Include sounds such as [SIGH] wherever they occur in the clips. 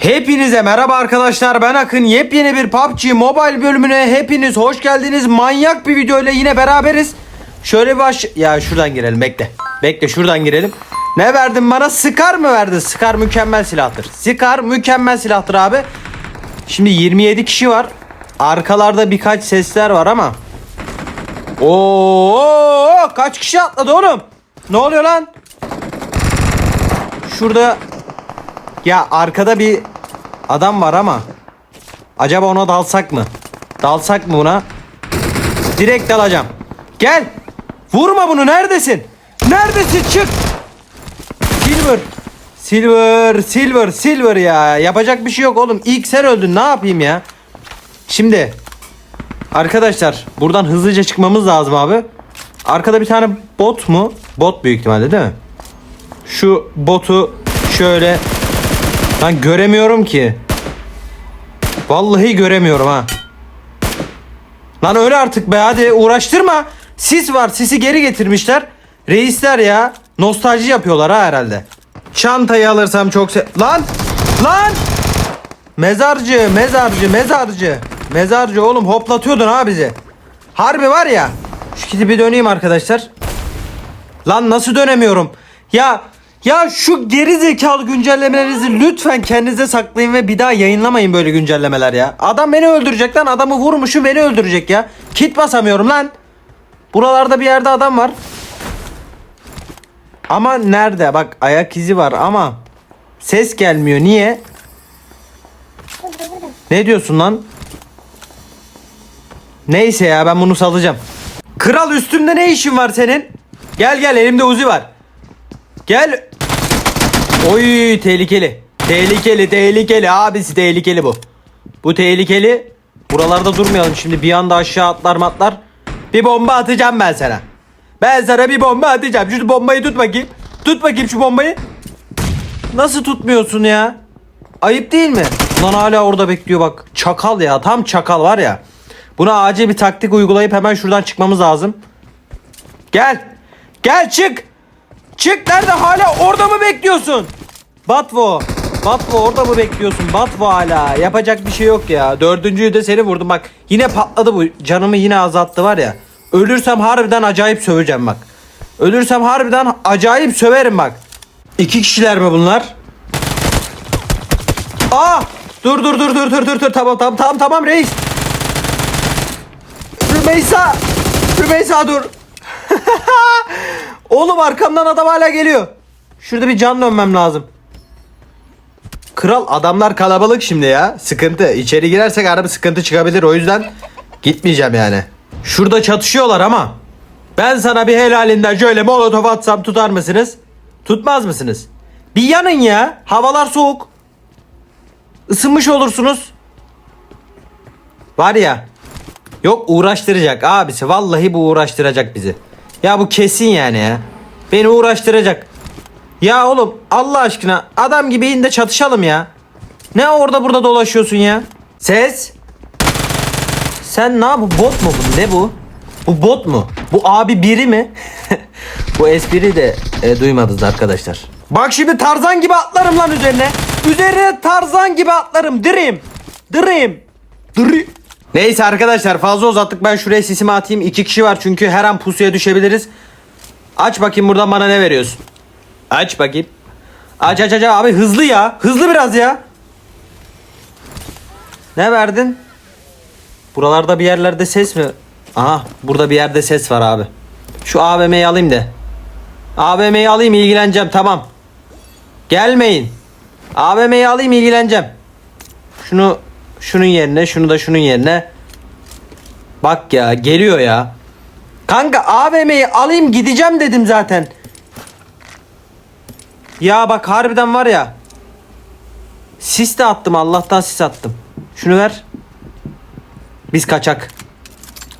Hepinize merhaba arkadaşlar. Ben Akın. Yepyeni bir PUBG Mobile bölümüne hepiniz hoş geldiniz. Manyak bir video ile yine beraberiz. Şöyle baş ya şuradan girelim. Bekle. Bekle şuradan girelim. Ne verdin bana? Scar mı verdin? Scar mükemmel silahtır. Scar mükemmel silahtır abi. Şimdi 27 kişi var. Arkalarda birkaç sesler var ama. Oo kaç kişi atladı oğlum? Ne oluyor lan? Şurada ya arkada bir adam var ama acaba ona dalsak mı? Dalsak mı buna? Direkt dalacağım. Gel. Vurma bunu. Neredesin? Neredesin? Çık. Silver. Silver, silver, silver ya. Yapacak bir şey yok oğlum. İlk sen öldün. Ne yapayım ya? Şimdi arkadaşlar buradan hızlıca çıkmamız lazım abi. Arkada bir tane bot mu? Bot büyük ihtimalle değil mi? Şu botu şöyle ben göremiyorum ki. Vallahi göremiyorum ha. Lan öyle artık be hadi uğraştırma. Sis var sisi geri getirmişler. Reisler ya nostalji yapıyorlar ha herhalde. Çantayı alırsam çok se... Lan! Lan! Mezarcı, mezarcı, mezarcı. Mezarcı oğlum hoplatıyordun ha bizi. Harbi var ya. Şu kiti bir döneyim arkadaşlar. Lan nasıl dönemiyorum? Ya ya şu geri zekalı güncellemelerinizi lütfen kendinize saklayın ve bir daha yayınlamayın böyle güncellemeler ya. Adam beni öldürecek lan. Adamı vurmuşum beni öldürecek ya. Kit basamıyorum lan. Buralarda bir yerde adam var. Ama nerede? Bak ayak izi var ama ses gelmiyor. Niye? Ne diyorsun lan? Neyse ya ben bunu salacağım. Kral üstümde ne işin var senin? Gel gel elimde uzi var. Gel. Oy tehlikeli. Tehlikeli tehlikeli abisi tehlikeli bu. Bu tehlikeli. Buralarda durmayalım şimdi bir anda aşağı atlar matlar. Bir bomba atacağım ben sana. Ben sana bir bomba atacağım. Şu bombayı tut bakayım. Tut bakayım şu bombayı. Nasıl tutmuyorsun ya? Ayıp değil mi? Lan hala orada bekliyor bak. Çakal ya. Tam çakal var ya. Buna acil bir taktik uygulayıp hemen şuradan çıkmamız lazım. Gel. Gel çık. Çık nerede hala orada mı bekliyorsun? Batvo. Batvo orada mı bekliyorsun? Batvo hala. Yapacak bir şey yok ya. Dördüncüyü de seni vurdum bak. Yine patladı bu. Canımı yine azalttı var ya. Ölürsem harbiden acayip söveceğim bak. Ölürsem harbiden acayip söverim bak. İki kişiler mi bunlar? Aa! Dur dur dur dur dur dur dur tamam tamam tamam tamam reis. Rümeysa! Rümeysa dur. [LAUGHS] Oğlum arkamdan adam hala geliyor. Şurada bir can dönmem lazım. Kral adamlar kalabalık şimdi ya. Sıkıntı. İçeri girersek araba sıkıntı çıkabilir. O yüzden gitmeyeceğim yani. Şurada çatışıyorlar ama. Ben sana bir helalinden şöyle molotof atsam tutar mısınız? Tutmaz mısınız? Bir yanın ya. Havalar soğuk. Isınmış olursunuz. Var ya. Yok uğraştıracak abisi. Vallahi bu uğraştıracak bizi. Ya bu kesin yani ya. Beni uğraştıracak. Ya oğlum Allah aşkına adam gibi in de çatışalım ya. Ne orada burada dolaşıyorsun ya? Ses. Sen ne yap? Bot mu bu? Ne bu? Bu bot mu? Bu abi biri mi? [LAUGHS] bu espri de e, duymadınız arkadaşlar. Bak şimdi Tarzan gibi atlarım lan üzerine. Üzerine Tarzan gibi atlarım. Dirim. Dirim. Diri. Neyse arkadaşlar fazla uzattık. Ben şuraya sisimi atayım. İki kişi var çünkü her an pusuya düşebiliriz. Aç bakayım buradan bana ne veriyorsun? Aç bakayım. Aç aç aç abi hızlı ya. Hızlı biraz ya. Ne verdin? Buralarda bir yerlerde ses mi? Aha burada bir yerde ses var abi. Şu AVM'yi alayım da. AVM'yi alayım ilgileneceğim tamam. Gelmeyin. AVM'yi alayım ilgileneceğim. Şunu şunun yerine şunu da şunun yerine. Bak ya geliyor ya. Kanka AVM'yi alayım gideceğim dedim zaten. Ya bak harbiden var ya. Sis de attım Allah'tan sis attım. Şunu ver. Biz kaçak.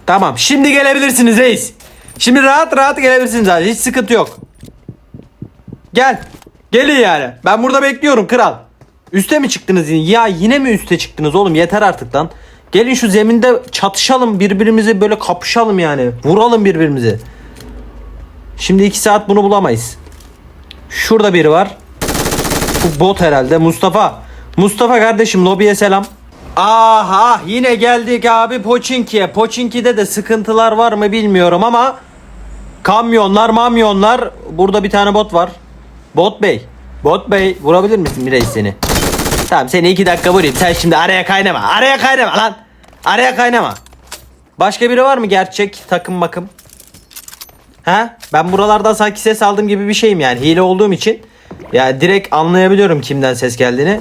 Tamam şimdi gelebilirsiniz reis. Şimdi rahat rahat gelebilirsiniz abi. Hiç sıkıntı yok. Gel. Gelin yani. Ben burada bekliyorum kral. Üste mi çıktınız yine? Ya yine mi üste çıktınız oğlum? Yeter artık lan. Gelin şu zeminde çatışalım birbirimizi böyle kapışalım yani. Vuralım birbirimizi. Şimdi iki saat bunu bulamayız. Şurada biri var. Bu bot herhalde. Mustafa. Mustafa kardeşim lobiye selam. Aha yine geldik abi Poçinki'ye. Poçinki'de de sıkıntılar var mı bilmiyorum ama kamyonlar mamyonlar burada bir tane bot var. Bot bey. Bot bey vurabilir misin Mireç seni? Tamam seni iki dakika vurayım. Sen şimdi araya kaynama. Araya kaynama lan. Araya kaynama. Başka biri var mı gerçek takım makım? Ha? Ben buralardan sanki ses aldığım gibi bir şeyim yani. Hile olduğum için. Ya direkt anlayabiliyorum kimden ses geldiğini.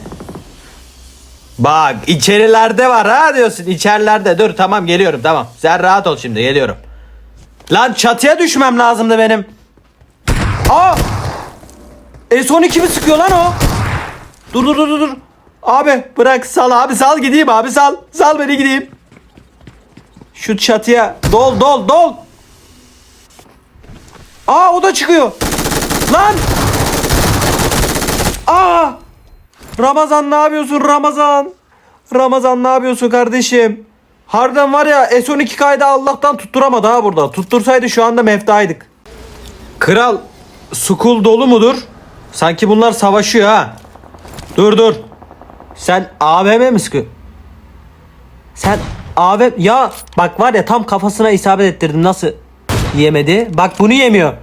Bak içerilerde var ha diyorsun. İçerilerde. Dur tamam geliyorum tamam. Sen rahat ol şimdi geliyorum. Lan çatıya düşmem lazımdı benim. Aa! S12 mi sıkıyor lan o? Dur dur dur, dur. Abi bırak sal abi sal gideyim abi sal. Sal beni gideyim. Şu çatıya dol dol dol. Aa o da çıkıyor. Lan. Aa. Ramazan ne yapıyorsun Ramazan? Ramazan ne yapıyorsun kardeşim? Harbiden var ya S12 kaydı Allah'tan tutturamadı ha burada. Tuttursaydı şu anda meftaydık. Kral sukul dolu mudur? Sanki bunlar savaşıyor ha. Dur dur. Sen AVM mi sıkıyor? Sen AVM ya bak var ya tam kafasına isabet ettirdim nasıl yemedi? Bak bunu yemiyor.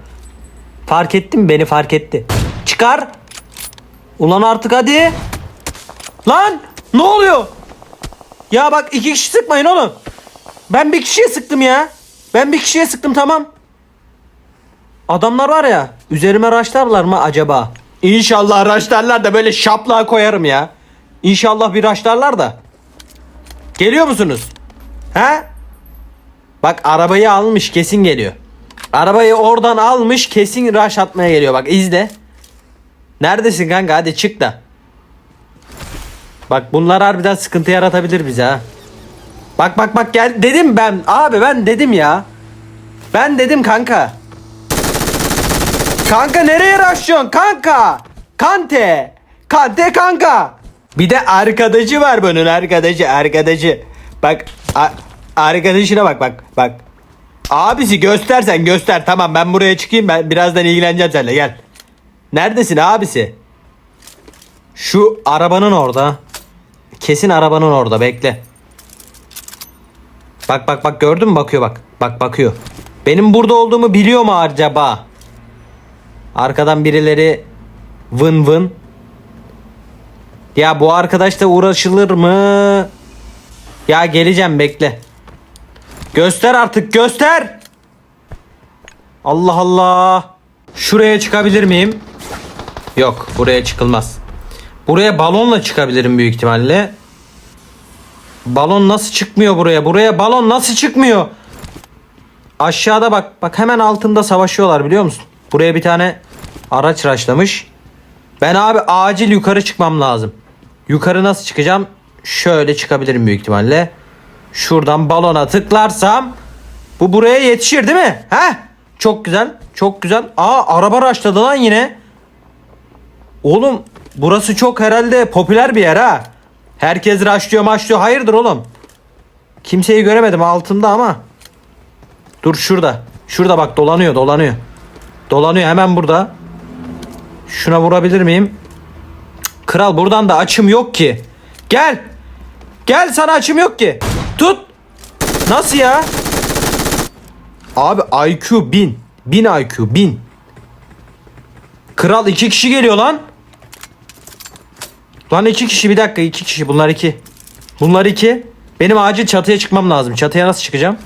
Fark etti mi? Beni fark etti. Çıkar. Ulan artık hadi. Lan ne oluyor? Ya bak iki kişi sıkmayın oğlum. Ben bir kişiye sıktım ya. Ben bir kişiye sıktım tamam. Adamlar var ya üzerime raşlarlar mı acaba? İnşallah raşlarlar da böyle şaplığa koyarım ya. İnşallah bir raşlarlar da. Geliyor musunuz? He? Bak arabayı almış kesin geliyor. Arabayı oradan almış kesin raş atmaya geliyor bak izle. Neredesin kanka hadi çık da. Bak bunlar harbiden sıkıntı yaratabilir bize ha. Bak bak bak gel dedim ben abi ben dedim ya. Ben dedim kanka. Kanka nereye raşlıyorsun kanka? Kante. Kante kanka. Bir de arkadaşı var bunun arkadaşı arkadaşı. Bak arkadaşına bak bak bak. Abisi göstersen göster tamam ben buraya çıkayım ben birazdan ilgileneceğim seninle gel. Neredesin abisi? Şu arabanın orada. Kesin arabanın orada bekle. Bak bak bak gördün mü bakıyor bak. Bak bakıyor. Benim burada olduğumu biliyor mu acaba? Arkadan birileri vın vın. Ya bu arkadaşla uğraşılır mı? Ya geleceğim bekle. Göster artık göster. Allah Allah. Şuraya çıkabilir miyim? Yok buraya çıkılmaz. Buraya balonla çıkabilirim büyük ihtimalle. Balon nasıl çıkmıyor buraya? Buraya balon nasıl çıkmıyor? Aşağıda bak. Bak hemen altında savaşıyorlar biliyor musun? Buraya bir tane araç raşlamış. Ben abi acil yukarı çıkmam lazım. Yukarı nasıl çıkacağım? Şöyle çıkabilirim büyük ihtimalle. Şuradan balona tıklarsam bu buraya yetişir değil mi? He? Çok güzel. Çok güzel. Aa araba raşladı lan yine. Oğlum burası çok herhalde popüler bir yer ha. Herkes raşlıyor maşlıyor. Hayırdır oğlum? Kimseyi göremedim altında ama. Dur şurada. Şurada bak dolanıyor dolanıyor. Dolanıyor hemen burada. Şuna vurabilir miyim? Kral buradan da açım yok ki. Gel. Gel sana açım yok ki. Tut. Nasıl ya? Abi IQ 1000. 1000 IQ 1000. Kral iki kişi geliyor lan. Lan iki kişi bir dakika iki kişi bunlar iki. Bunlar iki. Benim acil çatıya çıkmam lazım. Çatıya nasıl çıkacağım?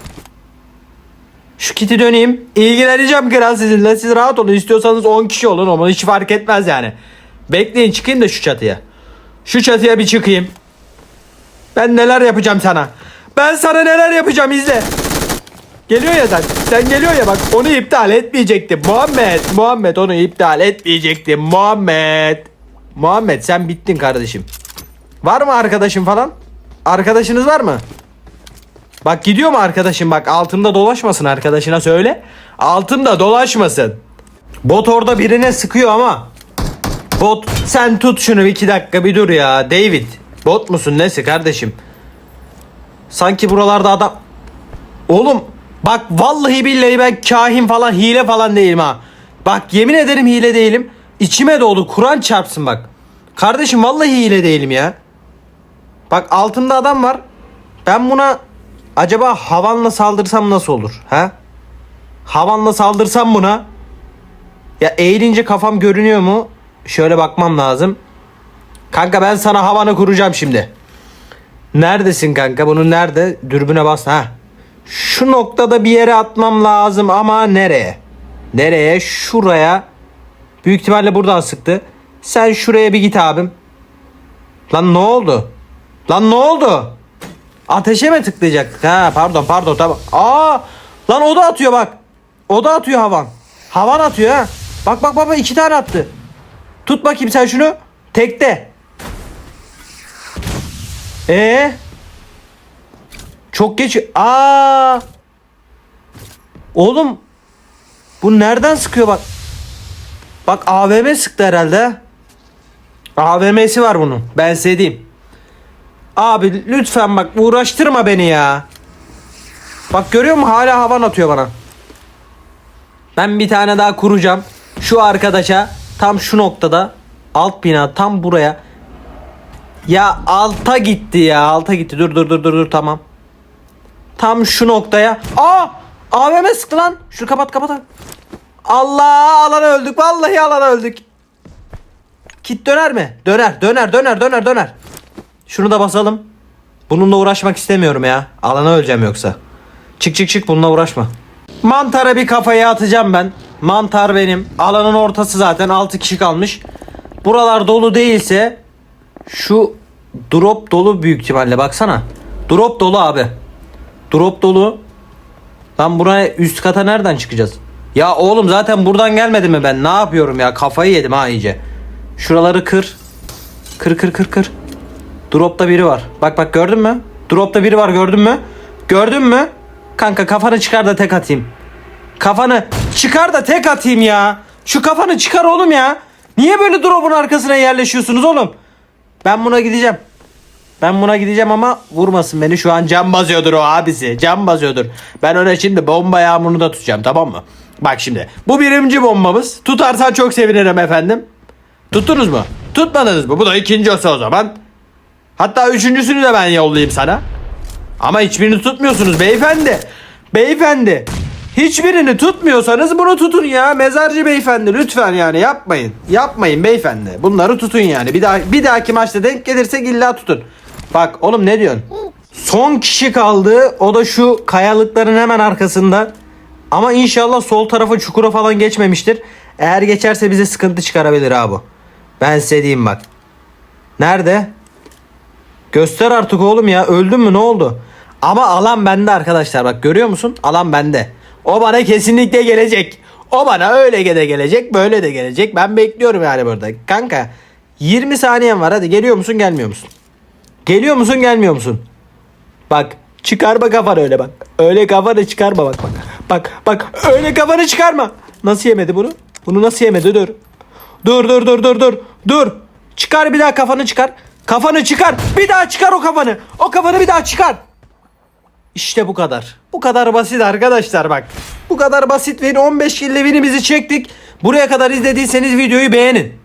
Şu kiti döneyim. İlgileneceğim kral sizinle. Siz rahat olun. İstiyorsanız 10 kişi olun ama hiç fark etmez yani. Bekleyin çıkayım da şu çatıya. Şu çatıya bir çıkayım. Ben neler yapacağım sana. Ben sana neler yapacağım izle. Geliyor ya sen. Sen geliyor ya bak onu iptal etmeyecektim. Muhammed. Muhammed onu iptal etmeyecektim. Muhammed. Muhammed sen bittin kardeşim. Var mı arkadaşın falan? Arkadaşınız var mı? Bak gidiyor mu arkadaşım bak altında dolaşmasın arkadaşına söyle. Altında dolaşmasın. Bot orada birine sıkıyor ama. Bot sen tut şunu iki dakika bir dur ya David. Bot musun nesi kardeşim? Sanki buralarda adam... Oğlum bak vallahi billahi ben kahin falan hile falan değilim ha. Bak yemin ederim hile değilim. İçime doğdu Kur'an çarpsın bak. Kardeşim vallahi hile değilim ya. Bak altımda adam var. Ben buna acaba havanla saldırsam nasıl olur? Ha? Havanla saldırsam buna. Ya eğilince kafam görünüyor mu? Şöyle bakmam lazım. Kanka ben sana havanı kuracağım şimdi. Neredesin kanka? Bunu nerede? Dürbüne bas. Ha. Şu noktada bir yere atmam lazım ama nereye? Nereye? Şuraya. Büyük ihtimalle buradan sıktı. Sen şuraya bir git abim. Lan ne oldu? Lan ne oldu? Ateşe mi tıklayacaktık? Ha pardon pardon tamam. Aa lan o da atıyor bak. O da atıyor havan. Havan atıyor ha. Bak bak baba iki tane attı. Tut bakayım sen şunu. Tekte. Ee? Çok geç. Aa! Oğlum bu nereden sıkıyor bak. Bak AVM sıktı herhalde. AVM'si var bunun. Ben size. Abi lütfen bak uğraştırma beni ya. Bak görüyor musun hala havan atıyor bana. Ben bir tane daha kuracağım. Şu arkadaşa tam şu noktada alt bina tam buraya. Ya alta gitti ya alta gitti. Dur dur dur dur dur tamam. Tam şu noktaya. Aa! AVM sıktı lan. Şunu kapat kapat. Allah alana öldük. Vallahi alana öldük. Kit döner mi? Döner döner döner döner döner. Şunu da basalım. Bununla uğraşmak istemiyorum ya. Alana öleceğim yoksa. Çık çık çık bununla uğraşma. Mantara bir kafayı atacağım ben. Mantar benim. Alanın ortası zaten 6 kişi kalmış. Buralar dolu değilse şu drop dolu büyük ihtimalle baksana. Drop dolu abi. Drop dolu. Lan buraya üst kata nereden çıkacağız? Ya oğlum zaten buradan gelmedim mi ben? Ne yapıyorum ya? Kafayı yedim ha iyice. Şuraları kır. Kır kır kır kır. Dropta biri var. Bak bak gördün mü? Dropta biri var gördün mü? Gördün mü? Kanka kafanı çıkar da tek atayım. Kafanı çıkar da tek atayım ya. Şu kafanı çıkar oğlum ya. Niye böyle drop'un arkasına yerleşiyorsunuz oğlum? Ben buna gideceğim. Ben buna gideceğim ama vurmasın beni. Şu an cam basıyordur o abisi. Cam basıyordur. Ben öyle şimdi bomba yağmurunu da tutacağım tamam mı? Bak şimdi. Bu birinci bombamız. Tutarsan çok sevinirim efendim. Tuttunuz mu? Tutmadınız mı? Bu da ikincisi o zaman. Hatta üçüncüsünü de ben yollayayım sana. Ama hiçbirini tutmuyorsunuz beyefendi. Beyefendi. Hiçbirini tutmuyorsanız bunu tutun ya. Mezarcı beyefendi lütfen yani yapmayın. Yapmayın beyefendi. Bunları tutun yani. Bir daha bir dahaki maçta denk gelirsek illa tutun. Bak oğlum ne diyorsun? Son kişi kaldı. O da şu kayalıkların hemen arkasında. Ama inşallah sol tarafa çukura falan geçmemiştir. Eğer geçerse bize sıkıntı çıkarabilir abi. Ben size diyeyim bak. Nerede? Göster artık oğlum ya. Öldün mü ne oldu? Ama alan bende arkadaşlar. Bak görüyor musun? Alan bende. O bana kesinlikle gelecek. O bana öyle de gelecek böyle de gelecek. Ben bekliyorum yani burada. Kanka 20 saniyen var hadi geliyor musun gelmiyor musun? Geliyor musun gelmiyor musun? Bak çıkarma kafanı öyle bak. Öyle kafanı çıkarma bak bak. Bak bak öyle kafanı çıkarma. Nasıl yemedi bunu? Bunu nasıl yemedi dur. Dur dur dur dur dur. Dur. Çıkar bir daha kafanı çıkar. Kafanı çıkar. Bir daha çıkar o kafanı. O kafanı bir daha çıkar. İşte bu kadar. Bu kadar basit arkadaşlar bak. Bu kadar basit ve 15 kill winimizi çektik. Buraya kadar izlediyseniz videoyu beğenin.